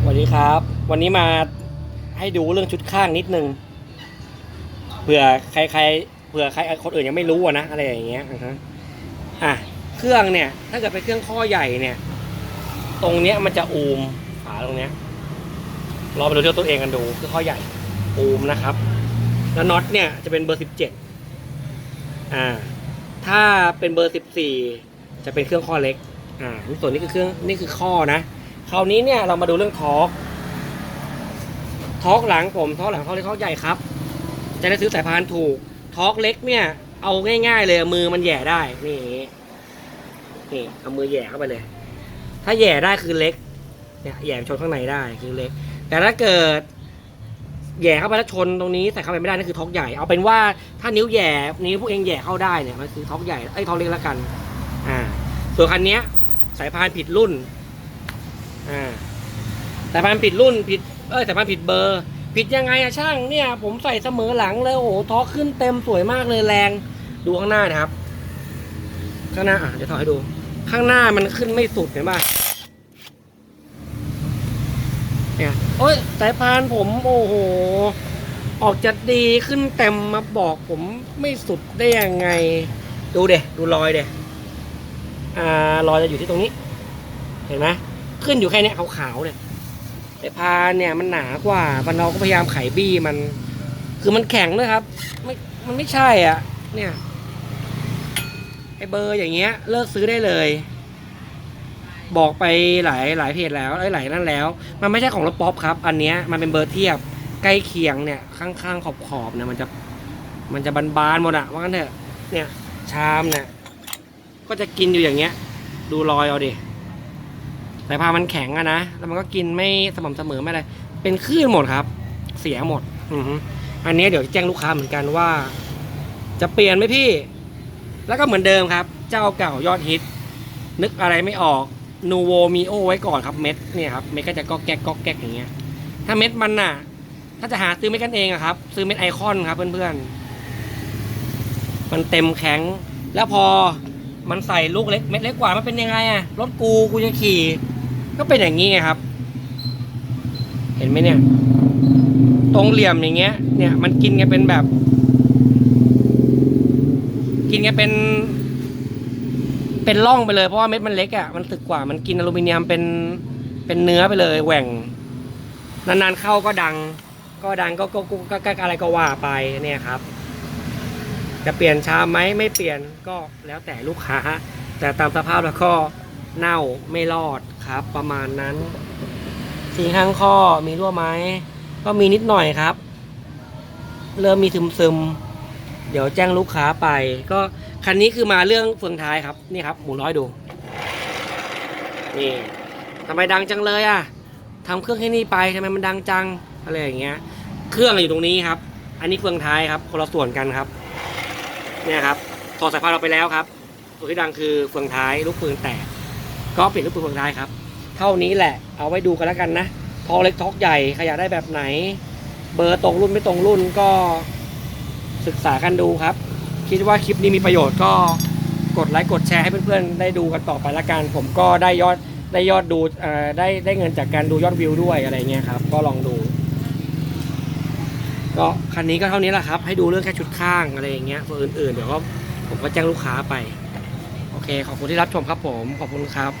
สวัสดีครับ วันนี้มาให้ดูเรื่องชุดข้างนิดนึงเผื่อใครใครเผื่อใครคนอื่นยังไม่รู้อะนะอะไรอย่างเงี้ยนะฮะอะเครื่องเนี่ย ถ้าเกิดเป็นเครื่องข้อใหญ่เนี่ย ตรงเนี้ยมันจะอูมฝาตรงเนี้ยลองไปดูที่ตัวเองกันดูคือข้อใหญ่อูมนะครับ แล้วน็อตเนี่ยจะเป็นเบอร์สิบเจ็ดอ่าถ้าเป็นเบอร์สิบสี่จะเป็นเครื่องข้อเล็ก อ่าส่วนนี้คือเครื่องนี่คือข้อนะคราวนี้เนี่ยเรามาดูเรื่องทอร์กทอร์กหลังผมทอร์กหลังทอร์กเล็กทอร์กใหญ่ครับ จะได้ซื้อสายพานถูกทอร์กเล็กเนี่ย เอาง่าย ๆ เลยมือมันแย่ได้นี่นี่เอามือแย่เข้าไปเลย ถ้าแย่ได้คือเล็กเนี่ยแย่ชนข้างในได้คือเล็ก แต่ถ้าเกิดแย่เข้าไปแล้วชนตรงนี้ใส่เข้าไปไม่ได้นั่นคือทอกใหญ่เอาเป็นว่าถ้านิ้วแย่นิ้วพวกเองแย่เข้าได้เนี่ยมันคือทอกใหญ่ไอ้ยทอกเล็กแล้วกัน อ่า ส่วนคันเนี้ย สายพานผิดรุ่นอ่าสายพานผิดรุ่นผิดเอ้ยสายพานผิดเบอร์ ผิดยังไงอะช่างเนี่ย ผมใส่เสมอหลังเลยโอ้โหท้อขึ้นเต็มสวยมากเลยแรงดูข้างหน้านะครับ ข้างหน้าอะเดี๋ยวถอดให้ดู ข้างหน้ามันขึ้นไม่สุดเห็นป่ะเนี่ยโอ้ยสายพานผมโอ้โหออกจะดีขึ้นเต็มมาบอกผมไม่สุดได้ยังไง ดูเดดูรอยเดอ่า รอยจะอยู่ที่ตรงนี้ เห็นไหมขึ้นอยู่แค่เนี้ยขาวๆเนี่ยแต่พานเนี่ยมันหนากว่าบันเราก็พยายามไขบี้มัน คือมันแข็งด้วยครับไม่มันไม่ใช่อะ เนี่ยไอเบอร์อย่างเงี้ย เลิกซื้อได้เลย บอกไปหลายหลายเพจแล้วไอ้หลายนั่นแล้ว มันไม่ใช่ของรถป๊อปครับ อันเนี้ยมันเป็นเบอร์เทียบใกล้เคียงเนี่ย ข้างๆขอบๆเนี่ยมันจะมันจะบานๆหมดอะว่างั้นเถอะเนี่ยชามเนี่ย ก็จะกินอยู่อย่างเงี้ย ดูรอยเอาดิแต่พามันแข็งอะนะแล้วมันก็กินไม่สม่ำเสมอไม่อะไรเป็นคลื่นหมดครับ เสียหมด อืออันนี้เดี๋ยวจะแจ้งลูกค้าเหมือนกันว่า จะเปลี่ยนไหมพี่ แล้วก็เหมือนเดิมครับ เจ้าเก่ายอดฮิต นึกอะไรไม่ออกนูโวมีโอไว้ก่อนครับเม็ดเนี่ยครับเม็ดก็จะก็แก๊กก็แก๊กอย่างเงี้ย ถ้าเม็ดมันน่ะ ถ้าจะหาซื้อเม็ดกันเองอะครับ ซื้อเม็ดไอคอนครับเพื่อนๆมันเต็มแข็ง แล้วพอ มันใส่ลูกเล็กเม็ดเล็กกว่ามันเป็นยังไงอะรถกูกูจะขี่ ก็เป็นอย่างนี้ไงครับ เห็นไหมเนี่ย ตรงเหลี่ยมอย่างเงี้ย เนี่ยมันกินกันเป็นแบบ กินกันเป็น เป็นร่องไปเลยเพราะว่าเม็ดมันเล็กอะ่ะมันสึกกว่ามันกินอลูมิเนียมเป็นเป็นเนื้อไปเลยแหว่ง นานๆเข้าก็ดัง ก็ดังก็ก็ก็ก็ก็อะไรก็ว่าไปเนี่ยครับ จะเปลี่ยนชามไหมไม่เปลี่ยนก็แล้วแต่ลูกค้า แต่ตามสภาพแล้วก็เน่าไม่รอดครับ ประมาณนั้นสีข้างข้อมีรั่วไหมก็มีนิดหน่อยครับ เริ่มมีซึมซึมเดี๋ยวแจ้งลูกค้าไป ก็คันนี้คือมาเรื่องเฟืองท้ายครับนี่ครับหมุนร้อยดูนี่ทำไมดังจังเลยอะทำเครื่องให้นี่ไปทำไมมันดังจังอะไรอย่างเงี้ย เครื่องอยู่ตรงนี้ครับ อันนี้เฟืองท้ายครับคนละส่วนกันครับ เนี่ยครับถอดสายพานเราไปแล้วครับ ตัวที่ดังคือเฟืองท้ายลูกปืนแตก ก็เปลี่ยนลูกปืนเฟืองท้ายครับ เท่านี้แหละ เอาไว้ดูกันแล้วกันนะทอเล็กทอกใหญ่ขยายได้แบบไหน เบอร์ตรงรุ่นไม่ตรงรุ่นก็ศึกษากันดูครับ คิดว่าคลิปนี้มีประโยชน์ก็กดไลค์กดแชร์ให้เพื่อนๆ ได้ดูกันต่อไปละกัน ผมก็ได้ยอดได้ยอดดูได้ได้เงินจากการดูยอดวิวด้วยอะไรเงี้ยครับ ก็ลองดู ก็คันนี้ก็เท่านี้แหละครับ ให้ดูเรื่องแค่ชุดข้างอะไรอย่างเงี้ยส่วนอื่นๆ เดี๋ยวก็ผมก็แจ้งลูกค้าไป โอเค ขอบคุณที่รับชมครับผม ขอบคุณครับ